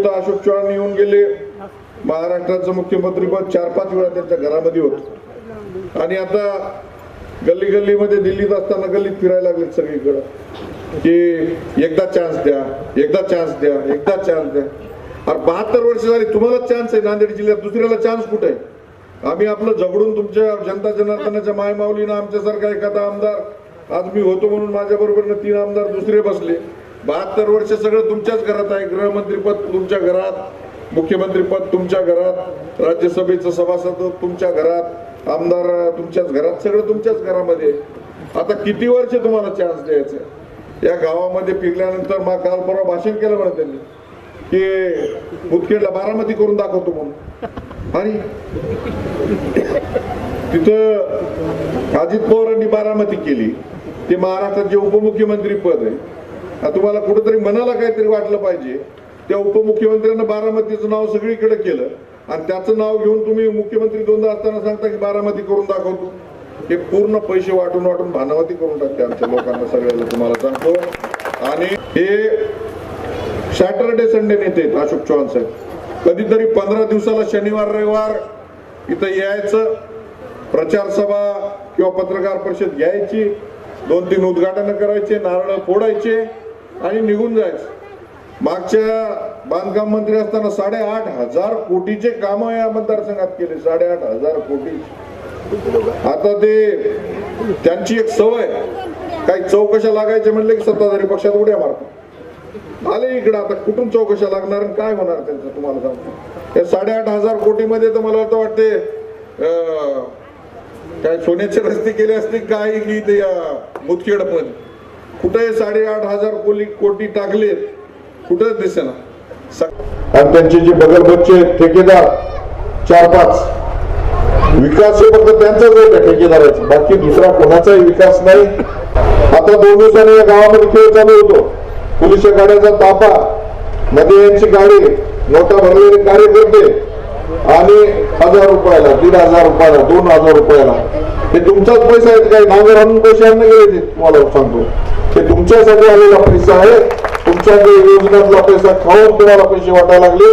इथं अशोक चव्हाण येऊन गेले. महाराष्ट्राचं मुख्यमंत्रीपद चार पाच वेळा त्यांच्या घरामध्ये होत. आणि आता गल्ली गल्लीमध्ये दिल्लीत असताना गल्लीत फिरायला लागले सगळीकडं. की एकदा चान्स द्या एकदा चान्स द्या एकदा चान्स द्या. अरे बहात्तर वर्ष झाली तुम्हाला चान्स आहे नांदेड जिल्ह्यात दुसऱ्याला चान्स कुठे? आहे आम्ही आपलं झगडून तुमच्या जनता जनार्दनाच्या मायमावलीनं आमच्यासारखा एखादा आमदार आज मी होतो म्हणून माझ्याबरोबर तीन आमदार दुसरे बसले. बहात्तर वर्ष सगळं तुमच्याच घरात आहे. गृहमंत्रीपद तुमच्या घरात मुख्यमंत्रीपद तुमच्या घरात राज्यसभेचं सभासद तुमच्या घरात आमदार तुमच्याच घरात सगळं तुमच्याच घरामध्ये. आहे. आता किती वर्ष तुम्हाला चान्स द्यायचा आहे? या गावामध्ये फिरल्यानंतर मग काल परवा भाषण केलं म्हणा त्यांनी की मुदखेडला बारामती करून दाखवतो म्हणून. आणि? तिथं अजित पवारांनी बारामती केली. ते महाराष्ट्राचे उपमुख्यमंत्री पद आहे. तुम्हाला कुठेतरी मनाला काहीतरी वाटलं पाहिजे. त्या उपमुख्यमंत्र्यांना बारामतीचं नाव सगळीकडे केलं. आणि त्याचं नाव घेऊन तुम्ही मुख्यमंत्री दोनदा असताना सांगता की बारामती करून दाखवतो. हे पूर्ण पैसे वाटून वाटून भानावती करून टाकते आमच्या लोकांना सगळ्याला तुम्हाला सांगतो. आणि हे सॅटरडे संडे नेते अशोक चव्हाण साहेब. कधीतरी पंधरा दिवसाला शनिवार रविवार इथं यायचं. प्रचार सभा किंवा पत्रकार परिषद घ्यायची. दोन तीन उद्घाटनं करायचे नारळ फोडायचे. आणि निघून जायचं. मागच्या बांधकाम मंत्री असताना साडेआठ हजार कोटीचे काम या मतदारसंघात केले साडेआठ हजार कोटी. आता ते त्यांची एक सवय काही चौकशा लागायचे म्हणले की सत्ताधारी पक्षात उड्या मारतात. आले इकडे आता कुठून चौकशा लागणार आणि काय होणार त्यांचं तुम्हाला सांगतो. या साडेआठ हजार कोटीमध्ये तर मला वाटतं वाटते काय सोन्याचे रस्ते केले असतील काय की ते मुदखेड कुठे साडेआठ हजार कोटी कोटी टाकले कुठं दिसेना. आणि त्यांचे जे बगलबच्चे ठेकेदार चार पाच. विकास हे फक्त त्यांचाच आहे त्या ठेकेदाराचा. बाकी दुसरा कोणाचाही विकास नाही. आता दोन दिवसांनी या गावामध्ये खेळ चालू होतो. पोलिसच्या गाड्याचा ताफा मध्ये यांची गाडी नोटा भरलेले कार्यकर्ते आणि हजार रुपयाला दीड हजार रुपयाला दोन हजार रुपयाला. हे तुमचाच पैसा आहेत काही नांगर आणून पैसे आणले गेले तुम्हाला सांगतो. ते तुमच्यासाठी आलेला पैसा आहे. तुमच्या योजनातला पैसा खाऊन तुम्हाला पैसे वाटायला लागले.